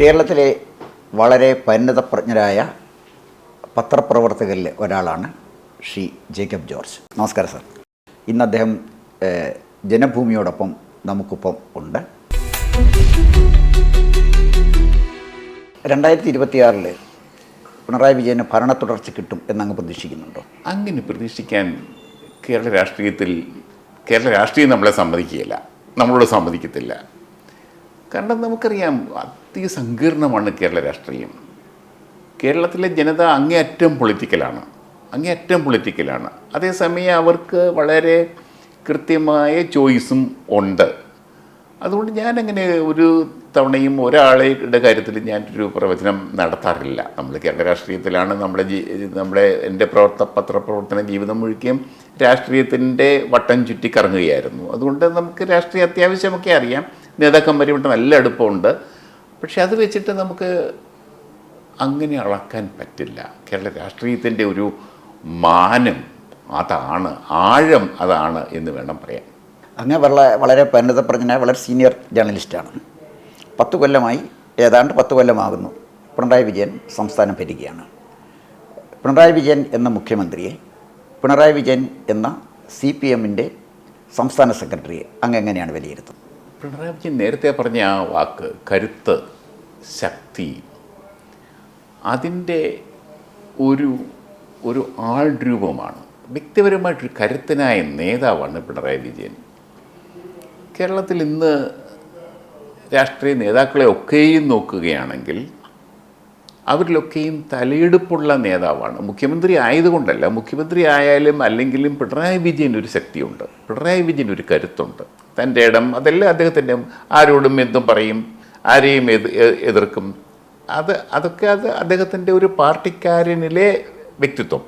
കേരളത്തിലെ വളരെ പരിണതപ്രജ്ഞരായ പത്രപ്രവർത്തകരിൽ ഒരാളാണ് ശ്രീ ജേക്കബ് ജോർജ്. നമസ്കാരം സർ. ഇന്ന് അദ്ദേഹം ജനഭൂമിയോടൊപ്പം നമുക്കൊപ്പം ഉണ്ട്. രണ്ടായിരത്തി ഇരുപത്തിയാറിൽ പിണറായി വിജയന് ഭരണ തുടർച്ച കിട്ടും എന്നങ്ങ് പ്രതീക്ഷിക്കുന്നുണ്ടോ? അങ്ങനെ പ്രതീക്ഷിക്കാൻ കേരള രാഷ്ട്രീയത്തിൽ കേരള രാഷ്ട്രീയം നമ്മളെ സമ്മതിക്കുകയില്ല. നമ്മളോട് സമ്മതിക്കത്തില്ല. കാരണം നമുക്കറിയാം അതിസങ്കീർണമാണ് കേരള രാഷ്ട്രീയം. കേരളത്തിലെ ജനത അങ്ങേയറ്റം പൊളിറ്റിക്കലാണ്. അങ്ങേയറ്റം പൊളിറ്റിക്കലാണ്. അതേസമയം അവർക്ക് വളരെ കൃത്യമായ ചോയ്സും ഉണ്ട്. അതുകൊണ്ട് ഞാനങ്ങനെ ഒരു തവണയും ഒരാളുടെ കാര്യത്തിൽ ഞാനൊരു പ്രവചനം നടത്താറില്ല. നമ്മൾ കേരള രാഷ്ട്രീയത്തിലാണ് നമ്മുടെ ജീ നമ്മുടെ എന്റെ പ്രവർത്ത പത്രപ്രവർത്തന ജീവിതം മുഴുക്കിയും രാഷ്ട്രീയത്തിന്റെ വട്ടം ചുറ്റി കറങ്ങുകയായിരുന്നു. അതുകൊണ്ട് നമുക്ക് രാഷ്ട്രീയം അത്യാവശ്യമൊക്കെ അറിയാം. നേതാക്കന്മാരുമായിട്ട് നല്ല അടുപ്പമുണ്ട്. പക്ഷെ അത് വെച്ചിട്ട് നമുക്ക് അങ്ങനെ അളക്കാൻ പറ്റില്ല. കേരള രാഷ്ട്രീയത്തിന്റെ ഒരു മാനം അതാണ് ആഴം അതാണ് എന്ന് വേണം പറയാൻ. അങ്ങ് വളരെ വളരെ പരിണതപ്രജ്ഞനായ വളരെ സീനിയർ ജേർണലിസ്റ്റാണ് പത്ത് കൊല്ലമായി ഏതാണ്ട് പത്ത് കൊല്ലമാകുന്നു. പിണറായി വിജയൻ സംസ്ഥാനം ഭരിക്കുകയാണ്. പിണറായി വിജയൻ എന്ന മുഖ്യമന്ത്രിയെ പിണറായി വിജയൻ എന്ന സി പി എമ്മിന്റെ സംസ്ഥാന സെക്രട്ടറിയെ അങ്ങ് എങ്ങനെയാണ് വിലയിരുത്തുന്നത്? പിണറായി വിജയൻ നേരത്തെ പറഞ്ഞ ആ വാക്ക് കരുത്ത് ശക്തി അതിന്റെ ഒരു ഒരു ആൾ രൂപമാണ് വ്യക്തിപരമായിട്ടൊരു കരുത്തനായ നേതാവാണ് പിണറായി വിജയൻ. കേരളത്തിൽ ഇന്ന് രാഷ്ട്രീയ നേതാക്കളെ ഒക്കെയും നോക്കുകയാണെങ്കിൽ അവരിലൊക്കെയും തലയെടുപ്പുള്ള നേതാവാണ്. മുഖ്യമന്ത്രി ആയതുകൊണ്ടല്ല മുഖ്യമന്ത്രി ആയാലും അല്ലെങ്കിലും പിണറായി വിജയൻ ഒരു ശക്തിയുണ്ട്. പിണറായി വിജയൻ ഒരു കരുത്തുണ്ട്. തന്റെ ഇടം അതെല്ലാം അദ്ദേഹത്തിന്റെ ആരോടും എന്തും പറയും ആരെയും എത് എതിർക്കും. അത് അതൊക്കെ അത് അദ്ദേഹത്തിന്റെ ഒരു പാർട്ടിക്കാരനിലെ വ്യക്തിത്വം.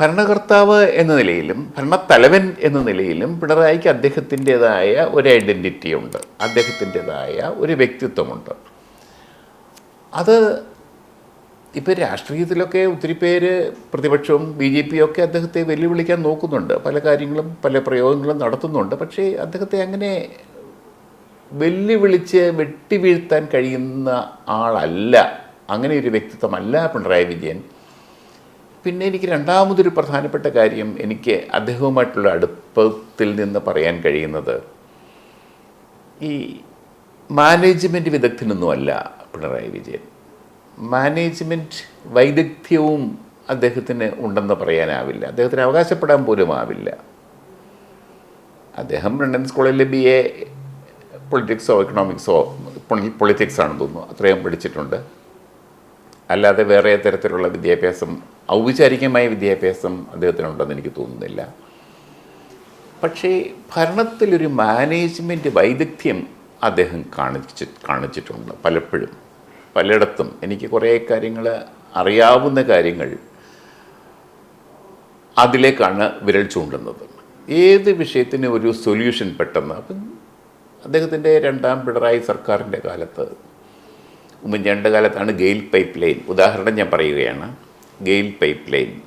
ഭരണകർത്താവ് എന്ന നിലയിലും ഭരണത്തലവൻ എന്ന നിലയിലും പിണറായിക്ക് അദ്ദേഹത്തിന്റെതായ ഒരു ഐഡന്റിറ്റി ഉണ്ട് അദ്ദേഹത്തിന്റെതായ ഒരു വ്യക്തിത്വമുണ്ട്. അത് ഇപ്പോൾ രാഷ്ട്രീയത്തിലൊക്കെ ഒത്തിരി പേര് പ്രതിപക്ഷവും ബി ജെ പിയും ഒക്കെ അദ്ദേഹത്തെ വെല്ലുവിളിക്കാൻ നോക്കുന്നുണ്ട്. പല കാര്യങ്ങളും പല പ്രയോഗങ്ങളും നടത്തുന്നുണ്ട്. പക്ഷേ അദ്ദേഹത്തെ അങ്ങനെ വെല്ലുവിളിച്ച് വെട്ടിവീഴ്ത്താൻ കഴിയുന്ന ആളല്ല. അങ്ങനെ ഒരു വ്യക്തിത്വമല്ല പിണറായി വിജയൻ. പിന്നെ എനിക്ക് രണ്ടാമതൊരു പ്രധാനപ്പെട്ട കാര്യം എനിക്ക് അദ്ദേഹവുമായിട്ടുള്ള അടുപ്പത്തിൽ നിന്ന് പറയാൻ കഴിയുന്നത് ഈ മാനേജ്മെന്റ് വിദഗ്ധനൊന്നുമല്ല പിണറായി വിജയൻ. മാനേജ്മെന്റ് വൈദഗ്ധ്യവും അദ്ദേഹത്തിന് ഉണ്ടെന്ന് പറയാനാവില്ല. അദ്ദേഹത്തിന് അവകാശപ്പെടാൻ പോലും ആവില്ല. അദ്ദേഹം ലണ്ടൻ സ്കൂളിലെ ബി എ പൊളിറ്റിക്സോ എക്കണോമിക്സോ പൊളിറ്റിക്സ് ആണെന്ന് തോന്നുന്നു. അത്രയും പഠിച്ചിട്ടുണ്ട്. അല്ലാതെ വേറെ തരത്തിലുള്ള വിദ്യാഭ്യാസം ഔപചാരികമായ വിദ്യാഭ്യാസം അദ്ദേഹത്തിനുണ്ടെന്ന് എനിക്ക് തോന്നുന്നില്ല. പക്ഷേ ഭരണത്തിലൊരു മാനേജ്മെന്റ് വൈദഗ്ധ്യം അദ്ദേഹം കാണിച്ച് കാണിച്ചിട്ടുണ്ട് പലപ്പോഴും. പലയിടത്തും എനിക്ക് കുറേ കാര്യങ്ങൾ അറിയാവുന്ന കാര്യങ്ങൾ അതിലേക്കാണ് വിരൽ ചൂണ്ടുന്നത്. ഏത് വിഷയത്തിന് ഒരു സൊല്യൂഷൻ പെട്ടെന്ന്? അപ്പം അദ്ദേഹത്തിന്റെ രണ്ടാം പിണറായി സർക്കാരിന്റെ കാലത്ത് ഉമ്മൻചാണ്ടിന്റെ കാലത്താണ് ഗെയിൽ പൈപ്പ് ലൈൻ ഉദാഹരണം ഞാൻ പറയുകയാണ് ഗെയിൽ പൈപ്പ് ലൈൻ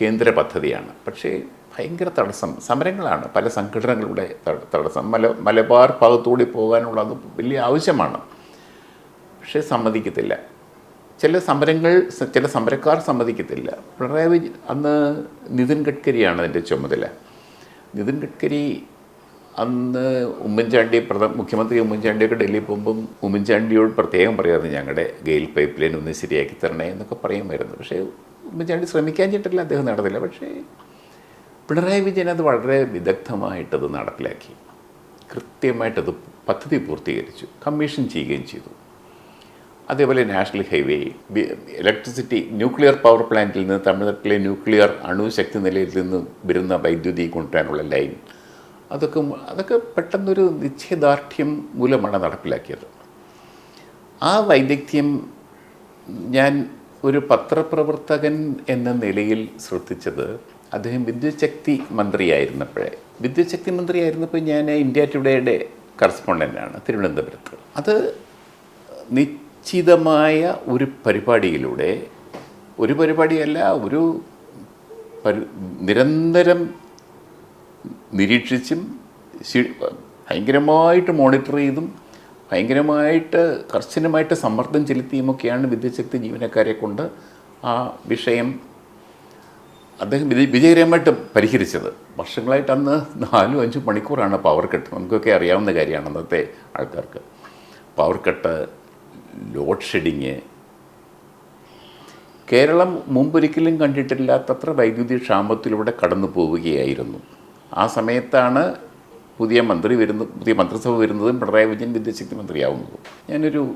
കേന്ദ്ര പദ്ധതിയാണ്. പക്ഷേ ഭയങ്കര തടസ്സം. സമരങ്ങളാണ്. പല സംഘടനകളുടെ തടസ്സം. മല മലബാർ ഭാഗത്തുകൂടി പോകാനുള്ളത് വലിയ ആവശ്യമാണ്. പക്ഷേ സമ്മതിക്കത്തില്ല. ചില സമരങ്ങൾ ചില സമരക്കാർ സമ്മതിക്കത്തില്ല. പിണറായി വിജയൻ അന്ന് നിതിൻ ഗഡ്കരിയാണ് അതിന്റെ ചുമതല. നിതിൻ ഗഡ്കരി അന്ന് ഉമ്മൻചാണ്ടി പ്രധാന മുഖ്യമന്ത്രി ഉമ്മൻചാണ്ടിയൊക്കെ ഡൽഹി പോകുമ്പം ഉമ്മൻചാണ്ടിയോട് പ്രത്യേകം പറയാമായിരുന്നു ഞങ്ങളുടെ ഗെയിൽ പൈപ്പ് ലൈൻ ഒന്ന് ശരിയാക്കി തരണേ എന്നൊക്കെ പറയുമായിരുന്നു. പക്ഷേ ഉമ്മൻചാണ്ടി ശ്രമിക്കാൻ ചിട്ടില്ല അദ്ദേഹം നടന്നില്ല. പക്ഷേ പിണറായി വിജയൻ അത് വളരെ വിദഗ്ധമായിട്ടത് നടപ്പിലാക്കി. കൃത്യമായിട്ടത് പദ്ധതി പൂർത്തീകരിച്ചു കമ്മീഷൻ ചെയ്യുകയും ചെയ്തു. അതേപോലെ national highway electricity nuclear power പ്ലാന്റിൽ നിന്ന് തമിഴ്നാട്ടിലെ ന്യൂക്ലിയർ അണുശക്തി നിലയിൽ നിന്ന് വരുന്ന വൈദ്യുതി കൊണ്ടുവരാനുള്ള ലൈൻ. അതൊക്കെ അതൊക്കെ പെട്ടെന്നൊരു നിശ്ചയദാർഢ്യം മൂലമാണ് നടപ്പിലാക്കിയത്. ആ വൈദഗ്ധ്യം ഞാൻ ഒരു പത്രപ്രവർത്തകൻ എന്ന നിലയിൽ ശ്രദ്ധിച്ചത് അദ്ദേഹം വിദ്യുശക്തി മന്ത്രിയായിരുന്നപ്പോഴേ. വിദ്യുശക്തി മന്ത്രിയായിരുന്നപ്പോൾ ഞാൻ ഇന്ത്യ ടുഡേയുടെ കറസ്പോണ്ടന്റാണ് തിരുവനന്തപുരത്ത്. അത് നിശ്ചിതമായ ഒരു പരിപാടിയിലൂടെ ഒരു പരിപാടിയല്ല ഒരു പരി നിരന്തരം നിരീക്ഷിച്ചും ഭയങ്കരമായിട്ട് മോണിറ്റർ ചെയ്തും ഭയങ്കരമായിട്ട് കർശനമായിട്ട് സമ്മർദ്ദം ചെലുത്തിയുമൊക്കെയാണ് വിദ്യശക്തി ജീവനക്കാരെ കൊണ്ട് ആ വിഷയം അദ്ദേഹം വിജയ വിജയകരമായിട്ട് പരിഹരിച്ചത്. വർഷങ്ങളായിട്ട് അന്ന് നാലും അഞ്ചും മണിക്കൂറാണ് പവർ കട്ട് നമുക്കൊക്കെ അറിയാവുന്ന കാര്യമാണ് അന്നത്തെ ആൾക്കാർക്ക്. Power cut load shedding. Keralam മുമ്പൊരിക്കലും കണ്ടിട്ടില്ലാത്തത്ര വൈദ്യുതി ക്ഷാമത്തിലൂടെ കടന്നു പോവുകയായിരുന്നു. ആ സമയത്താണ് പുതിയ മന്ത്രി വരുന്ന പുതിയ മന്ത്രിസഭ വരുന്നതും പിണറായി വിജയൻ വിദ്യശക്തി മന്ത്രിയാവുന്നതും. ഞാനൊരു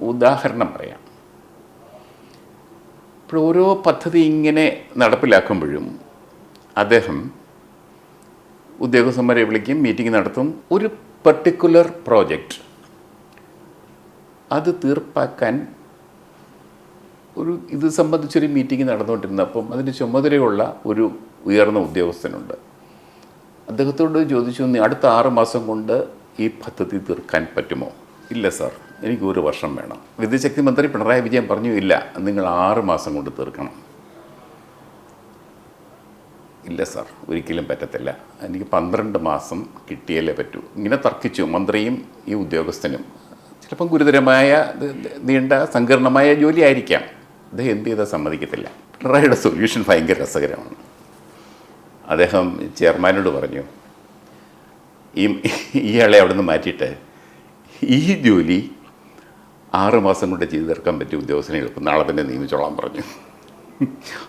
ഉദാഹരണം പറയാം. ഇപ്പോൾ ഓരോ പദ്ധതി ഇങ്ങനെ നടപ്പിലാക്കുമ്പോഴും അദ്ദേഹം ഉദ്യോഗസ്ഥന്മാരെ വിളിക്കും മീറ്റിംഗ് നടത്തും. ഒരു പെർട്ടിക്കുലർ പ്രോജക്റ്റ് അത് തീർപ്പാക്കാൻ ഒരു ഇത് സംബന്ധിച്ചൊരു മീറ്റിംഗ് നടന്നുകൊണ്ടിരുന്നപ്പം അതിന്റെ ചുമതലയുള്ള ഒരു ഉയർന്ന ഉദ്യോഗസ്ഥനുണ്ട്. അദ്ദേഹത്തോട് ചോദിച്ചു "നീ അടുത്ത ആറ് മാസം കൊണ്ട് ഈ പദ്ധതി തീർക്കാൻ പറ്റുമോ? ഇല്ല സാർ. എനിക്ക് ഒരു വർഷം വേണം. വിദ്യശക്തി മന്ത്രി പിണറായി വിജയൻ പറഞ്ഞു ഇല്ല നിങ്ങൾ ആറ് മാസം കൊണ്ട് തീർക്കണം. ഇല്ല സാർ. ഒരിക്കലും പറ്റത്തില്ല. എനിക്ക് പന്ത്രണ്ട് മാസം കിട്ടിയാലേ പറ്റൂ. ഇങ്ങനെ തർക്കിച്ചു മന്ത്രിയും ഈ ഉദ്യോഗസ്ഥനും. ചിലപ്പം ഗുരുതരമായ നീണ്ട സങ്കീർണമായ ജോലി ആയിരിക്കാം അദ്ദേഹം എന്ത് ചെയ്താൽ സമ്മതിക്കത്തില്ല. പിണറായിയുടെ സൊല്യൂഷൻ ഭയങ്കര രസകരമാണ്. അദ്ദേഹം ചെയർമാനോട് പറഞ്ഞു ഈ ഇയാളെ അവിടെ നിന്ന് മാറ്റിയിട്ട് ഈ ജോലി ആറുമാസം കൊണ്ട് ചെയ്തു തീർക്കാൻ പറ്റിയ ഉദ്യോഗസ്ഥനെ എളുപ്പം നാളെ തന്നെ നിയമിച്ചോളാൻ പറഞ്ഞു.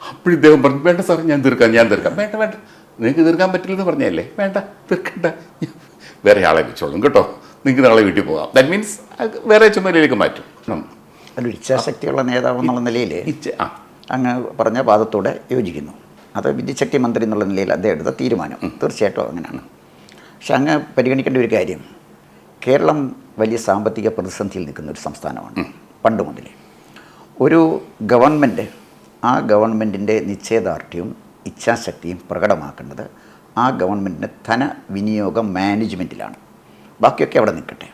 അപ്പോൾ ഇദ്ദേഹം പറഞ്ഞു വേണ്ട സാർ ഞാൻ തീർക്കാം ഞാൻ തീർക്കാം. വേണ്ട വേണ്ട നിങ്ങൾക്ക് തീർക്കാൻ പറ്റില്ലെന്ന് പറഞ്ഞല്ലേ? വേണ്ട തീർക്കണ്ട. വേറെ ആളെ വെച്ചോളും കേട്ടോ. നിങ്ങൾക്ക് നാളെ വീട്ടിൽ പോകാം. ദാറ്റ് മീൻസ് വേറെ ചുമതലയിലേക്ക് മാറ്റും. ഉം. ഇച്ഛാശക്തിയുള്ള നേതാവ് എന്നുള്ള നിലയിൽ അങ്ങ് പറഞ്ഞ വാദത്തോടെ യോജിക്കുന്നു. അത് വിദ്യുശക്തി മന്ത്രി എന്നുള്ള നിലയിൽ അദ്ദേഹം എടുത്ത തീരുമാനം. തീർച്ചയായിട്ടും അങ്ങനെയാണ്. പക്ഷെ അങ്ങ് പരിഗണിക്കേണ്ട ഒരു കാര്യം. കേരളം വലിയ സാമ്പത്തിക പ്രതിസന്ധിയിൽ നിൽക്കുന്ന ഒരു സംസ്ഥാനമാണ് പണ്ട് മുതലേ. ഒരു ഗവൺമെന്റ് ആ ഗവൺമെന്റിന്റെ നിശ്ചയദാർഢ്യവും ഇച്ഛാശക്തിയും പ്രകടമാക്കേണ്ടത് ആ ഗവൺമെന്റിന്റെ ധനവിനിയോഗ മാനേജ്മെന്റിലാണ് ബാക്കിയൊക്കെ അവിടെ നിൽക്കട്ടെ.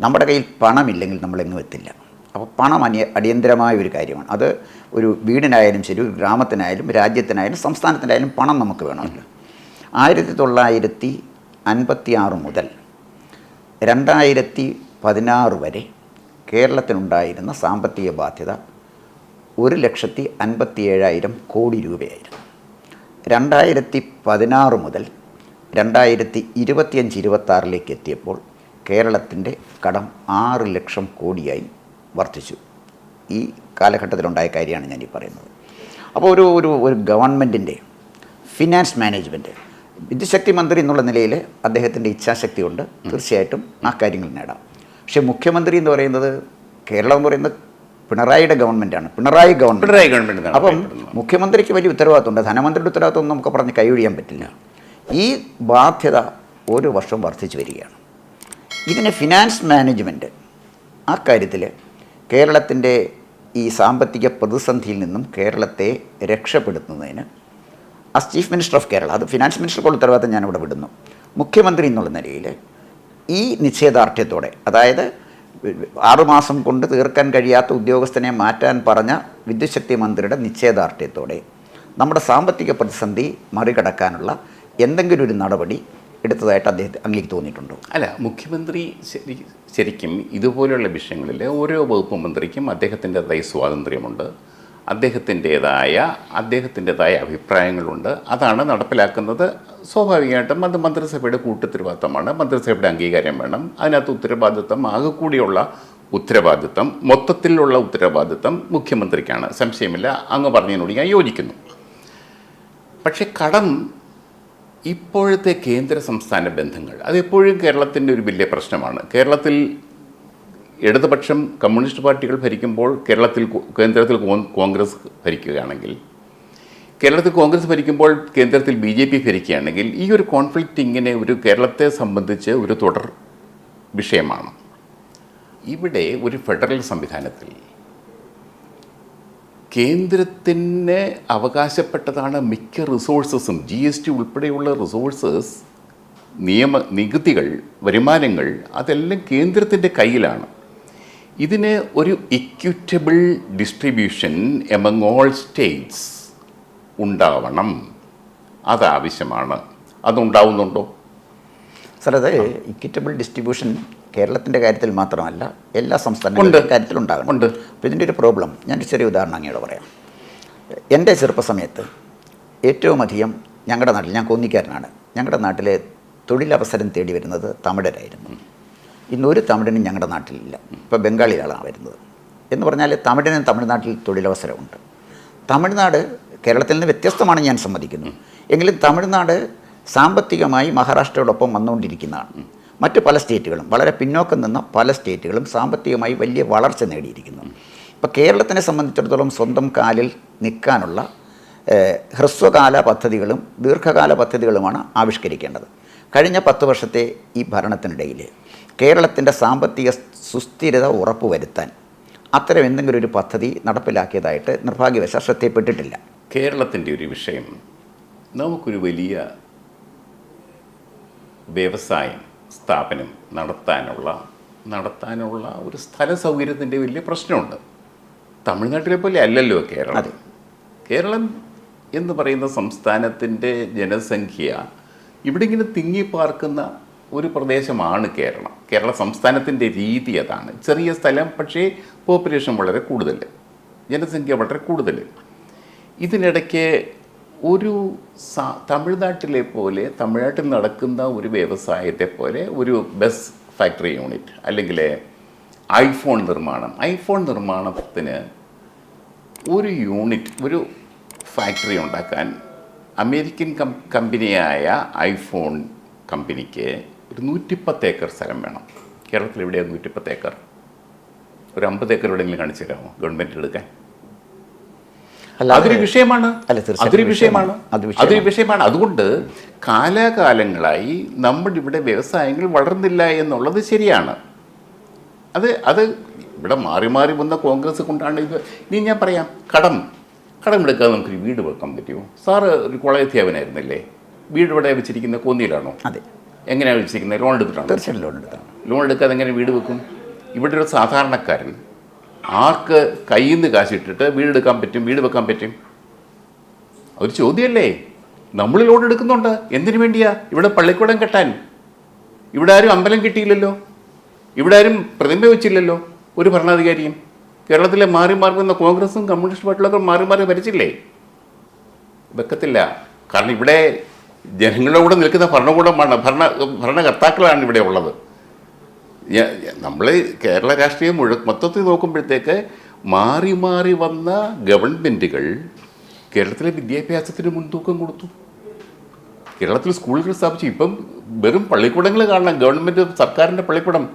നമ്മുടെ കയ്യിൽ പണമില്ലെങ്കിൽ നമ്മളെങ്ങും എത്തില്ല. അപ്പോൾ പണം അനിയ അടിയന്തരമായ ഒരു കാര്യമാണ്. അത് ഒരു വീടിനായാലും ശരി ഒരു ഗ്രാമത്തിനായാലും രാജ്യത്തിനായാലും സംസ്ഥാനത്തിനായാലും പണം നമുക്ക് വേണമല്ലോ. ആയിരത്തി തൊള്ളായിരത്തി അൻപത്തി ആറ് മുതൽ രണ്ടായിരത്തി പതിനാറ് വരെ കേരളത്തിനുണ്ടായിരുന്ന സാമ്പത്തിക ബാധ്യത ഒരു ലക്ഷത്തി അൻപത്തി ഏഴായിരം കോടി രൂപയായിരുന്നു. രണ്ടായിരത്തി പതിനാറ് മുതൽ രണ്ടായിരത്തി ഇരുപത്തിയഞ്ച് ഇരുപത്താറിലേക്ക് എത്തിയപ്പോൾ കേരളത്തിന്റെ കടം ആറ് ലക്ഷം കോടിയായി വർദ്ധിച്ചു. ഈ കാലഘട്ടത്തിലുണ്ടായ കാര്യമാണ് ഞാൻ ഈ പറയുന്നത്. അപ്പോൾ ഒരു ഒരു ഒരു ഗവൺമെന്റിന്റെ ഫിനാൻസ് മാനേജ്മെന്റ് വിദ്യുശക്തി മന്ത്രി എന്നുള്ള നിലയിൽ അദ്ദേഹത്തിന്റെ ഇച്ഛാശക്തി കൊണ്ട് തീർച്ചയായിട്ടും ആ കാര്യങ്ങൾ നേടാം. പക്ഷേ മുഖ്യമന്ത്രി എന്ന് പറയുന്നത് കേരളം എന്ന് പറയുന്നത് പിണറായിയുടെ ഗവൺമെന്റാണ്. പിണറായി ഗവൺമെന്റ് പിണറായി ഗവൺമെന്റ് അപ്പം മുഖ്യമന്ത്രിക്ക് വലിയ ഉത്തരവാദിത്തമുണ്ട് ധനമന്ത്രിയുടെ ഉത്തരവാദിത്തം നമുക്ക് പറഞ്ഞ് കൈയൊഴിയാൻ പറ്റില്ല. ഈ ബാധ്യത ഓരോ വർഷവും വർദ്ധിച്ചു വരികയാണ്. ഇതിന് ഫിനാൻസ് മാനേജ്മെന്റ് ആ കാര്യത്തിൽ കേരളത്തിന്റെ ഈ സാമ്പത്തിക പ്രതിസന്ധിയിൽ നിന്നും കേരളത്തെ രക്ഷപ്പെടുത്തുന്നതിന് as chief minister of Kerala അത് ഫിനാൻസ് മിനിസ്റ്റർക്കുള്ള ഉത്തരവാദിത്തം ഞാനിവിടെ വിടുന്നു. മുഖ്യമന്ത്രി എന്നുള്ള നിലയിൽ ഈ നിശ്ചയദാർഢ്യത്തോടെ അതായത് ആറുമാസം കൊണ്ട് തീർക്കാൻ കഴിയാത്ത ഉദ്യോഗസ്ഥനെ മാറ്റാൻ പറഞ്ഞ വിദ്യുശക്തി മന്ത്രിയുടെ നിശ്ചയദാർഢ്യത്തോടെ നമ്മുടെ സാമ്പത്തിക പ്രതിസന്ധി മറികടക്കാനുള്ള എന്തെങ്കിലും ഒരു നടപടി എടുത്തതായിട്ട് അദ്ദേഹത്തെ അങ്ങേക്ക് തോന്നിയിട്ടുണ്ടോ? അല്ല മുഖ്യമന്ത്രി ശരി ശരിക്കും ഇതുപോലെയുള്ള വിഷയങ്ങളിൽ ഓരോ വകുപ്പ് മന്ത്രിക്കും അദ്ദേഹത്തിന്റെതായ സ്വാതന്ത്ര്യമുണ്ട് അദ്ദേഹത്തിന്റേതായ അദ്ദേഹത്തിന്റെതായ അഭിപ്രായങ്ങളുണ്ട്. അതാണ് നടപ്പിലാക്കുന്നത്. സ്വാഭാവികമായിട്ടും അത് മന്ത്രിസഭയുടെ കൂട്ടുത്തരവാദിത്തമാണ്. മന്ത്രിസഭയുടെ അംഗീകാരം വേണം. അതിനകത്ത് ഉത്തരവാദിത്തം ആകെക്കൂടിയുള്ള ഉത്തരവാദിത്തം മൊത്തത്തിലുള്ള ഉത്തരവാദിത്തം മുഖ്യമന്ത്രിക്കാണ്. സംശയമില്ല അങ്ങ് പറഞ്ഞതിനോട് ഞാൻ യോജിക്കുന്നു. പക്ഷേ കടം ഇപ്പോഴത്തെ കേന്ദ്ര സംസ്ഥാന ബന്ധങ്ങൾ അതെപ്പോഴും കേരളത്തിന്റെ ഒരു വലിയ പ്രശ്നമാണ്. കേരളത്തിൽ ഇടതുപക്ഷം കമ്മ്യൂണിസ്റ്റ് പാർട്ടികൾ ഭരിക്കുമ്പോൾ കേരളത്തിൽ കേന്ദ്രത്തിൽ കോൺഗ്രസ് ഭരിക്കുകയാണെങ്കിൽ കേരളത്തിൽ കോൺഗ്രസ് ഭരിക്കുമ്പോൾ കേന്ദ്രത്തിൽ ബി ജെ പി ഭരിക്കുകയാണെങ്കിൽ ഈ ഒരു കോൺഫ്ലിക്റ്റ് ഇങ്ങനെ ഒരു കേരളത്തെ സംബന്ധിച്ച് ഒരു തുടർ വിഷയമാണ്. ഇവിടെ ഒരു ഫെഡറൽ സംവിധാനത്തിൽ കേന്ദ്രത്തിന് അവകാശപ്പെട്ടതാണ് മിക്ക റിസോഴ്സസും ജി എസ് ടി ഉൾപ്പെടെയുള്ള റിസോഴ്സസ് നിയമ നികുതികൾ വരുമാനങ്ങൾ അതെല്ലാം കേന്ദ്രത്തിന്റെ കയ്യിലാണ്. ഇതിന് ഒരു equitable distribution among all states ഉണ്ടാവണം. അതാവശ്യമാണ് അതുണ്ടാവുന്നുണ്ടോ സാർ അത് ഇക്വിറ്റബിൾ ഡിസ്ട്രിബ്യൂഷൻ കേരളത്തിന്റെ കാര്യത്തിൽ മാത്രമല്ല എല്ലാ സംസ്ഥാനങ്ങളുടെ കാര്യത്തിൽ കാര്യത്തിലും ഉണ്ടാകണം ഉണ്ട്. അപ്പോൾ ഇതിന്റെ ഒരു പ്രോബ്ലം ഞാനൊരു ചെറിയ ഉദാഹരണം അങ്ങോട്ട് പറയാം. എന്റെ ചെറുപ്പസമയത്ത് ഏറ്റവും അധികം ഞങ്ങളുടെ നാട്ടിൽ ഞാൻ കോന്നിക്കാരനാണ് ഞങ്ങളുടെ നാട്ടിലെ തൊഴിലവസരം തേടി വരുന്നത് തമിഴരായിരുന്നു. ഇന്ന് ഒരു തമിഴനും ഞങ്ങളുടെ നാട്ടിലില്ല. ഇപ്പോൾ ബംഗാളികളാണ് വരുന്നത്. എന്ന് പറഞ്ഞാൽ തമിഴിനും തമിഴ്നാട്ടിൽ തൊഴിലവസരമുണ്ട്. തമിഴ്നാട് കേരളത്തിൽ നിന്ന് വ്യത്യസ്തമാണ് ഞാൻ സമ്മതിക്കുന്നു എങ്കിലും തമിഴ്നാട് സാമ്പത്തികമായി മഹാരാഷ്ട്രയോടൊപ്പം വന്നുകൊണ്ടിരിക്കുന്നതാണ്. മറ്റ് പല സ്റ്റേറ്റുകളും വളരെ പിന്നോക്കം നിന്ന പല സ്റ്റേറ്റുകളും സാമ്പത്തികമായി വലിയ വളർച്ച നേടിയിരിക്കുന്നു. ഇപ്പോൾ കേരളത്തിനെ സംബന്ധിച്ചിടത്തോളം സ്വന്തം കാലിൽ നിൽക്കാനുള്ള ഹ്രസ്വകാല പദ്ധതികളും ദീർഘകാല പദ്ധതികളുമാണ് ആവിഷ്കരിക്കേണ്ടത്. കഴിഞ്ഞ പത്ത് വർഷത്തെ ഈ ഭരണത്തിനിടയിൽ കേരളത്തിന്റെ സാമ്പത്തിക സുസ്ഥിരത ഉറപ്പുവരുത്താൻ അത്തരം എന്തെങ്കിലും ഒരു പദ്ധതി നടപ്പിലാക്കിയതായിട്ട് നിർഭാഗ്യവശാൽ ശ്രദ്ധയപ്പെട്ടിട്ടില്ല. കേരളത്തിന്റെ ഒരു വിഷയം നമുക്കൊരു വലിയ വ്യവസായം സ്ഥാപനം നടത്താനുള്ള നടത്താനുള്ള ഒരു സ്ഥല സൗകര്യത്തിന്റെ വലിയ പ്രശ്നമുണ്ട്. തമിഴ്നാട്ടിലെ പോലെ അല്ലല്ലോ കേരളം. അതെ. കേരളം എന്ന് പറയുന്ന സംസ്ഥാനത്തിന്റെ ജനസംഖ്യ ഇവിടെ ഇങ്ങനെ തിങ്ങിപ്പാർക്കുന്ന ഒരു പ്രദേശമാണ് കേരളം. കേരള സംസ്ഥാനത്തിന്റെ രീതി അതാണ്. ചെറിയ സ്ഥലം പക്ഷേ പോപ്പുലേഷൻ വളരെ കൂടുതൽ. ജനസംഖ്യ വളരെ കൂടുതൽ. ഇതിനിടയ്ക്ക് ഒരു തമിഴ്നാട്ടിലെ പോലെ തമിഴ്നാട്ടിൽ നടക്കുന്ന ഒരു വ്യവസായത്തെ പോലെ ഒരു ബസ് ഫാക്ടറി യൂണിറ്റ് അല്ലെങ്കിൽ ഐഫോൺ നിർമ്മാണം. ഐഫോൺ നിർമ്മാണത്തിന് ഒരു യൂണിറ്റ് ഒരു ഫാക്ടറി ഉണ്ടാക്കാൻ അമേരിക്കൻ കം കമ്പനിയായ ഐഫോൺ കമ്പനിക്ക് ഒരു നൂറ്റിപ്പത്ത് ഏക്കർ സ്ഥലം വേണം. കേരളത്തിൽ എവിടെയാണ് നൂറ്റിപ്പത്ത് ഏക്കർ? ഒരു അമ്പത് ഏക്കർ എവിടെയെങ്കിലും കാണിച്ചു തരാമോ ഗവൺമെന്റ് എടുക്കാൻ? അതൊരു വിഷയമാണ്. അതൊരു വിഷയമാണ്. അതൊരു വിഷയമാണ്. അതുകൊണ്ട് കാലാകാലങ്ങളായി നമ്മുടെ ഇവിടെ വ്യവസായങ്ങൾ വളർന്നില്ല എന്നുള്ളത് ശരിയാണ്. അത് അത് ഇവിടെ മാറി മാറി വന്ന കോൺഗ്രസ് കൊണ്ടാണ് ഇത്. ഇനി ഞാൻ പറയാം കടം. കടം എടുക്കാതെ നമുക്കൊരു വീട് വെക്കാൻ പറ്റുമോ? സാറ് ഒരു കുളയധ്യാപനായിരുന്നില്ലേ വീട് ഇവിടെ വെച്ചിരിക്കുന്ന കോന്നിയിലാണോ? അതെ. എങ്ങനെയാണ് വെച്ചിരിക്കുന്നത്? ലോൺ എടുത്തിട്ടാണ്? തീർച്ചയായിട്ടും ലോൺ എടുത്താണ് ലോൺ എടുക്കാതെ എങ്ങനെ വീട് വെക്കും? ഇവിടെ ഒരു സാധാരണക്കാരൻ ആർക്ക് കയ്യിൽ നിന്ന് കാശിട്ടിട്ട് വീട് എടുക്കാൻ പറ്റും വീട് വെക്കാൻ പറ്റും? ഒരു ചോദ്യമല്ലേ? നമ്മൾ ലോൺ എടുക്കുന്നുണ്ട്. എന്തിനു വേണ്ടിയാ? ഇവിടെ പള്ളിക്കൂടം കെട്ടാൻ. ഇവിടെ ആരും അമ്പലം കിട്ടിയില്ലല്ലോ. ഇവിടെ ആരും പ്രതിമ വെച്ചില്ലല്ലോ. ഒരു ഭരണാധികാരിയും. കേരളത്തിലെ മാറി മാറി വന്ന കോൺഗ്രസും കമ്മ്യൂണിസ്റ്റ് പാർട്ടികളൊക്കെ മാറി മാറി ഭരിച്ചില്ലേ? വെക്കത്തില്ല. കാരണം ഇവിടെ ജനങ്ങളുടെ കൂടെ നിൽക്കുന്ന ഭരണകൂടമാണ് ഭരണ ഭരണകർത്താക്കളാണ് ഇവിടെ ഉള്ളത്. നമ്മൾ കേരള രാഷ്ട്രീയം മുഴുവൻ മൊത്തത്തിൽ നോക്കുമ്പോഴത്തേക്ക് മാറി മാറി വന്ന ഗവൺമെന്റുകൾ കേരളത്തിലെ വിദ്യാഭ്യാസത്തിന് മുൻതൂക്കം കൊടുത്തു. കേരളത്തിൽ സ്കൂളുകൾ സ്ഥാപിച്ചു. ഇപ്പം വെറും പള്ളിക്കൂടങ്ങൾ കാണണം. ഗവൺമെന്റ് സർക്കാരിന്റെ പള്ളിക്കൂടം.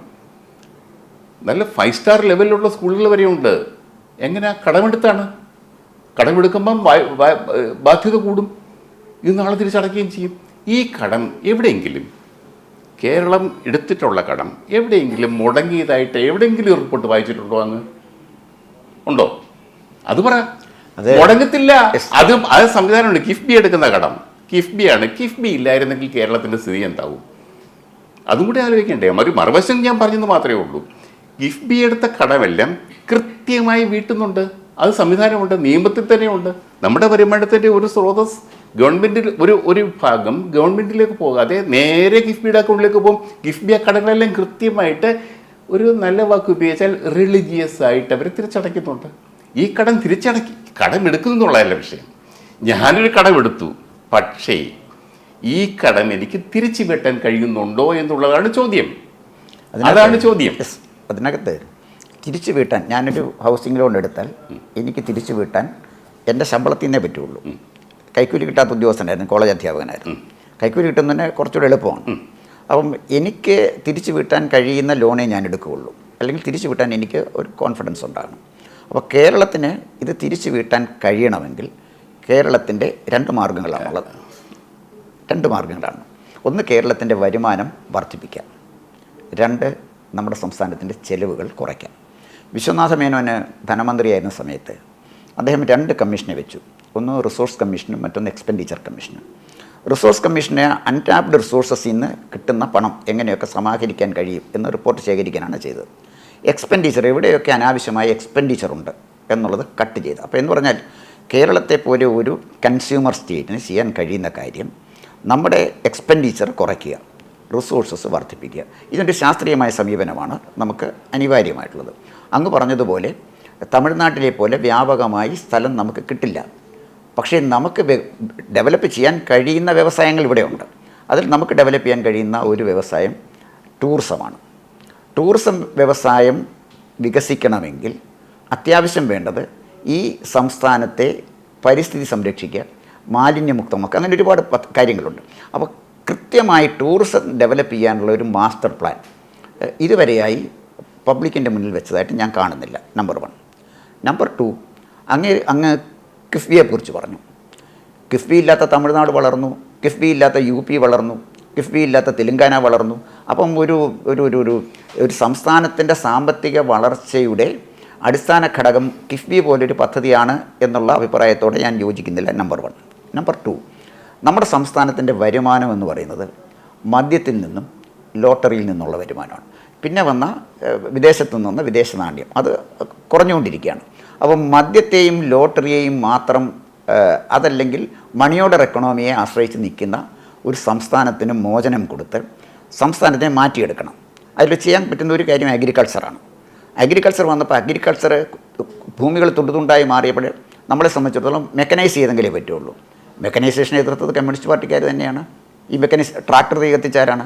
നല്ല ഫൈവ് സ്റ്റാർ ലെവലിലുള്ള സ്കൂളുകൾ വരെയുണ്ട്. എങ്ങനെയാ കടമെടുത്താണ്. കടമെടുക്കുമ്പം ബാധ്യത കൂടും. ഇത് നാളെ തിരിച്ചടയ്ക്കുകയും ചെയ്യും. ഈ കടം എവിടെയെങ്കിലും കേരളം എടുത്തിട്ടുള്ള കടം എവിടെയെങ്കിലും മുടങ്ങിയതായിട്ട് എവിടെയെങ്കിലും റിപ്പോർട്ട് വായിച്ചിട്ടുണ്ടോ അങ്ങ്? ഉണ്ടോ? അത് പറ. അതെ. മുടങ്ങത്തില്ല. അത് അത് സംവിധാനമുണ്ട്. കിഫ്ബി എടുക്കുന്ന കടം. കിഫ്ബിയാണ്. കിഫ്ബി ഇല്ലായിരുന്നെങ്കിൽ കേരളത്തിന്റെ സ്ഥിതി എന്താവും? അതും കൂടി ആലോചിക്കണ്ടേ. ഒരു മറുവശം ഞാൻ പറഞ്ഞെന്ന് മാത്രമേ ഉള്ളൂ. കിഫ്ബി എടുത്ത കടമെല്ലാം കൃത്യമായി വീട്ടുന്നുണ്ട്. അത് സംവിധാനമുണ്ട്. നിയമത്തിൽ തന്നെയുണ്ട്. നമ്മുടെ വരുമാനത്തിന്റെ ഒരു സ്രോതസ് ഗവൺമെന്റിൽ ഒരു ഒരു ഭാഗം ഗവൺമെന്റിലേക്ക് പോകാതെ നേരെ ഗിഫ്ബിയുടെ അക്കൗണ്ടിലേക്ക് പോകും. ഗിഫ്ബി ആ കടങ്ങളെല്ലാം കൃത്യമായിട്ട് ഒരു നല്ല വാക്ക് ഉപയോഗിച്ചാൽ റിലീജിയസ് ആയിട്ട് അവർ തിരിച്ചടയ്ക്കുന്നുണ്ട്. ഈ കടം തിരിച്ചടക്കി കടം എടുക്കുന്നു എന്നുള്ളതല്ല വിഷയം. ഞാനൊരു കടം എടുത്തു. പക്ഷേ ഈ കടം എനിക്ക് തിരിച്ചു വെട്ടാൻ കഴിയുന്നുണ്ടോ എന്നുള്ളതാണ് ചോദ്യം. അതാണ് ചോദ്യം. അതിനകത്ത് തിരിച്ചു വീട്ടാൻ ഞാനൊരു ഹൗസിംഗ് ലോൺ എടുത്താൽ എനിക്ക് തിരിച്ചു വീട്ടാൻ എന്റെ ശമ്പളത്തിൽ നിന്നേ പറ്റുള്ളൂ കൈക്കൂലി കിട്ടാത്ത ഉദ്യോഗസ്ഥനായിരുന്നു കോളേജ് അധ്യാപകനായിരുന്നു. കൈക്കൂലി കിട്ടുന്നതിന് കുറച്ചുകൂടെ എളുപ്പമാണ്. അപ്പം എനിക്ക് തിരിച്ചു വീട്ടാൻ കഴിയുന്ന ലോണേ ഞാൻ എടുക്കുകയുള്ളൂ. അല്ലെങ്കിൽ തിരിച്ചു വീട്ടാൻ എനിക്ക് ഒരു കോൺഫിഡൻസ് ഉണ്ടാകണം. അപ്പോൾ കേരളത്തിന് ഇത് തിരിച്ചു വീട്ടാൻ കഴിയണമെങ്കിൽ കേരളത്തിന്റെ രണ്ട് മാർഗങ്ങളാണുള്ളത് രണ്ട് മാർഗങ്ങളാണ് ഒന്ന് കേരളത്തിന്റെ വരുമാനം വർദ്ധിപ്പിക്കാം. രണ്ട് നമ്മുടെ സംസ്ഥാനത്തിന്റെ ചെലവുകൾ കുറയ്ക്കാം. വിശ്വനാഥ മേനോന് ധനമന്ത്രിയായിരുന്ന സമയത്ത് അദ്ദേഹം രണ്ട് കമ്മീഷനെ വെച്ചു. ഒന്ന് റിസോഴ്സ് കമ്മീഷനും മറ്റൊന്ന് എക്സ്പെൻഡിച്ചർ കമ്മീഷനും റിസോഴ്സ് കമ്മീഷനെ അൺടാപ്ഡ് റിസോഴ്സസിൽ നിന്ന് കിട്ടുന്ന പണം എങ്ങനെയൊക്കെ സമാഹരിക്കാൻ കഴിയും എന്ന് റിപ്പോർട്ട് ശേഖരിക്കാനാണ് ചെയ്തത്. എക്സ്പെൻഡിച്ചർ എവിടെയൊക്കെ അനാവശ്യമായ എക്സ്പെൻഡിച്ചർ ഉണ്ട് എന്നുള്ളത് കട്ട് ചെയ്ത് അപ്പോൾ എന്ന് പറഞ്ഞാൽ കേരളത്തെ പോലെ ഒരു കൺസ്യൂമർ സ്റ്റേറ്റിന് ചെയ്യാൻ കഴിയുന്ന കാര്യം നമ്മുടെ എക്സ്പെൻഡിച്ചർ കുറയ്ക്കുക റിസോഴ്സസ് വർദ്ധിപ്പിക്കുക. ഇതിന്റെ ശാസ്ത്രീയമായ സമീപനമാണ് നമുക്ക് അനിവാര്യമായിട്ടുള്ളത്. അങ്ങ് പറഞ്ഞതുപോലെ തമിഴ്നാട്ടിലെ പോലെ വ്യാപകമായി സ്ഥലം നമുക്ക് കിട്ടില്ല. പക്ഷേ നമുക്ക് ഡെവലപ്പ് ചെയ്യാൻ കഴിയുന്ന വ്യവസായങ്ങൾ ഇവിടെയുണ്ട്. അതിൽ നമുക്ക് ഡെവലപ്പ് ചെയ്യാൻ കഴിയുന്ന ഒരു വ്യവസായം ടൂറിസമാണ് ടൂറിസം വ്യവസായം വികസിക്കണമെങ്കിൽ അത്യാവശ്യം വേണ്ടത് ഈ സംസ്ഥാനത്തെ പരിസ്ഥിതി സംരക്ഷിക്കുക മാലിന്യമുക്തമാക്കുക അങ്ങനെ ഒരുപാട് കാര്യങ്ങളുണ്ട്. അപ്പോൾ കൃത്യമായി ടൂറിസം ഡെവലപ്പ് ചെയ്യാനുള്ള ഒരു മാസ്റ്റർ പ്ലാൻ ഇതുവരെയായി പബ്ലിക്കിന്റെ മുന്നിൽ വെച്ചതായിട്ട് ഞാൻ കാണുന്നില്ല. നമ്പർ വൺ നമ്പർ ടു അങ്ങ് അങ്ങ് കിഫ്ബിയെക്കുറിച്ച് പറഞ്ഞു. കിഫ്ബി ഇല്ലാത്ത തമിഴ്നാട് വളർന്നു കിഫ്ബി ഇല്ലാത്ത യു പി വളർന്നു കിഫ്ബി ഇല്ലാത്ത തെലുങ്കാന വളർന്നു. അപ്പം ഒരു ഒരു ഒരു ഒരു ഒരു സംസ്ഥാനത്തിന്റെ സാമ്പത്തിക വളർച്ചയുടെ അടിസ്ഥാന ഘടകം കിഫ്ബി പോലൊരു പദ്ധതിയാണ് എന്നുള്ള അഭിപ്രായത്തോടെ ഞാൻ യോജിക്കുന്നില്ല. നമ്പർ വൺ നമ്പർ ടു നമ്മുടെ സംസ്ഥാനത്തിന്റെ വരുമാനം എന്ന് പറയുന്നത് മദ്യത്തിൽ നിന്നും ലോട്ടറിയിൽ നിന്നുള്ള വരുമാനമാണ്. പിന്നെ വന്ന വിദേശത്തു നിന്ന് വിദേശ നാണ്യം. അത് കുറഞ്ഞുകൊണ്ടിരിക്കുകയാണ്. അപ്പം മദ്യത്തെയും ലോട്ടറിയെയും മാത്രം അതല്ലെങ്കിൽ മണി ഓർഡർ എക്കണോമിയെ ആശ്രയിച്ച് നിൽക്കുന്ന ഒരു സംസ്ഥാനത്തിന് മോചനം കൊടുത്ത് സംസ്ഥാനത്തെ മാറ്റിയെടുക്കണം. അതിൽ ചെയ്യാൻ പറ്റുന്ന ഒരു കാര്യം അഗ്രികൾച്ചറാണ് അഗ്രികൾച്ചർ വന്നപ്പോൾ അഗ്രികൾച്ചർ ഭൂമികൾ തുണ്ടുതുണ്ടായി മാറിയപ്പോൾ നമ്മളെ സംബന്ധിച്ചിടത്തോളം മെക്കനൈസ് ചെയ്തെങ്കിലേ പറ്റുള്ളൂ. മെക്കനൈസേഷൻ എതിർത്തത് കമ്മ്യൂണിസ്റ്റ് പാർട്ടിക്കാർ തന്നെയാണ്. ഈ മെക്കനൈസ് ട്രാക്ടർ തീ കത്തിച്ചാരാണ്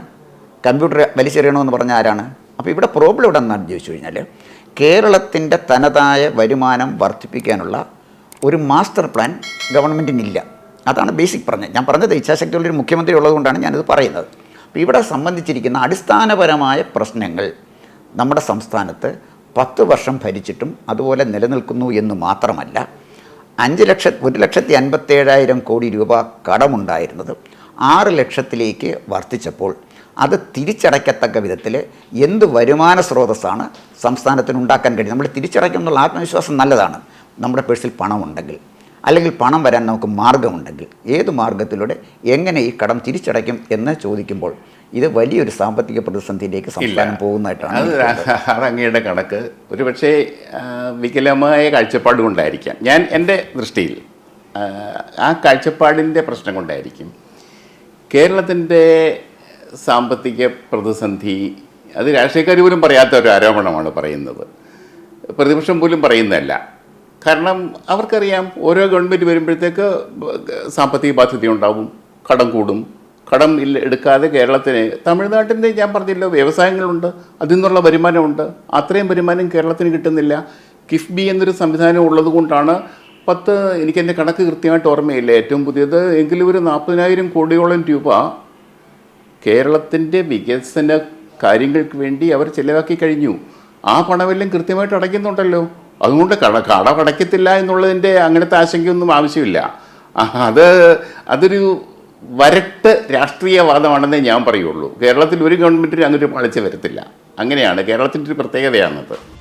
കമ്പ്യൂട്ടർ വലിച്ചെറിയണമെന്ന് പറഞ്ഞ ആരാണ്? അപ്പോൾ ഇവിടെ പ്രോബ്ലം ഇവിടെ എന്താണെന്ന് ചോദിച്ചു കഴിഞ്ഞാൽ കേരളത്തിന്റെ തനതായ വരുമാനം വർദ്ധിപ്പിക്കാനുള്ള ഒരു മാസ്റ്റർ പ്ലാൻ ഗവൺമെന്റിനില്ല. അതാണ് ബേസിക് പറഞ്ഞത്. ഞാൻ പറഞ്ഞത് ഇച്ഛാശക്തിയുള്ള ഒരു മുഖ്യമന്ത്രി ഉള്ളതുകൊണ്ടാണ് ഞാനിത് പറയുന്നത്. അപ്പോൾ ഇവിടെ സംബന്ധിച്ചിരിക്കുന്ന അടിസ്ഥാനപരമായ പ്രശ്നങ്ങൾ നമ്മുടെ സംസ്ഥാനത്ത് പത്ത് വർഷം ഭരിച്ചിട്ടും അതുപോലെ നിലനിൽക്കുന്നു എന്ന് മാത്രമല്ല അഞ്ച് ലക്ഷ ഒരു ലക്ഷത്തി അൻപത്തേഴായിരം കോടി രൂപ കടമുണ്ടായിരുന്നത് ആറ് ലക്ഷത്തിലേക്ക് വർദ്ധിച്ചപ്പോൾ അത് തിരിച്ചടയ്ക്കത്തക്ക വിധത്തിൽ എന്ത് വരുമാന സ്രോതസ്സാണ് സംസ്ഥാനത്തിന് ഉണ്ടാക്കാൻ കഴിയും നമ്മൾ തിരിച്ചടയ്ക്കും എന്നുള്ള ആത്മവിശ്വാസം നല്ലതാണ്. നമ്മുടെ പേഴ്സിൽ പണമുണ്ടെങ്കിൽ അല്ലെങ്കിൽ പണം വരാൻ നമുക്ക് മാർഗമുണ്ടെങ്കിൽ ഏത് മാർഗത്തിലൂടെ എങ്ങനെ ഈ കടം തിരിച്ചടയ്ക്കും എന്ന് ചോദിക്കുമ്പോൾ ഇത് വലിയൊരു സാമ്പത്തിക പ്രതിസന്ധിയിലേക്ക് സംസ്ഥാനം പോകുന്നതായിട്ടാണ് അത് അങ്ങയുടെ കണക്ക്. ഒരുപക്ഷെ വികലമായ കാഴ്ചപ്പാട് കൊണ്ടായിരിക്കാം ഞാൻ എന്റെ ദൃഷ്ടിയിൽ ആ കാഴ്ചപ്പാടിന്റെ പ്രശ്നം കൊണ്ടായിരിക്കും. കേരളത്തിന്റെ സാമ്പത്തിക പ്രതിസന്ധി അത് രാഷ്ട്രീയക്കാർ പോലും പറയാത്ത ഒരു ആരോപണമാണ് പറയുന്നത്. പ്രതിപക്ഷം പോലും പറയുന്നതല്ല. കാരണം അവർക്കറിയാം ഓരോ ഗവൺമെന്റ് വരുമ്പോഴത്തേക്ക് സാമ്പത്തിക ബാധ്യത ഉണ്ടാവും കടം കൂടും. കടം ഇല്ല എടുക്കാതെ കേരളത്തിന് തമിഴ്നാട്ടിന്റെ ഞാൻ പറഞ്ഞല്ലോ വ്യവസായങ്ങളുണ്ട് അതിൽ നിന്നുള്ള വരുമാനമുണ്ട്. അത്രയും വരുമാനം കേരളത്തിന് കിട്ടുന്നില്ല. കിഫ്ബി എന്നൊരു സംവിധാനം ഉള്ളത് കൊണ്ടാണ് പത്ത് എനിക്കെന്റെ കണക്ക് കൃത്യമായിട്ട് ഓർമ്മയില്ല. ഏറ്റവും പുതിയത് എങ്കിലും ഒരു നാൽപ്പതിനായിരം കോടിയോളം രൂപ കേരളത്തിന്റെ വികസന കാര്യങ്ങൾക്ക് വേണ്ടി അവർ ചിലവാക്കി കഴിഞ്ഞു. ആ പണമെല്ലാം കൃത്യമായിട്ട് അടയ്ക്കുന്നുണ്ടല്ലോ. അതുകൊണ്ട് കട കട അടയ്ക്കത്തില്ല എന്നുള്ളതിന്റെ അങ്ങനത്തെ ആശങ്കയൊന്നും ആവശ്യമില്ല. അത് അതൊരു വരട്ട് രാഷ്ട്രീയവാദമാണെന്നേ ഞാൻ പറയുള്ളൂ. കേരളത്തിൽ ഒരു ഗവൺമെന്റിനും അങ്ങനെ പാളിച്ച വരത്തില്ല. അങ്ങനെയാണ് കേരളത്തിന്റെ ഒരു പ്രത്യേകതയാണത്.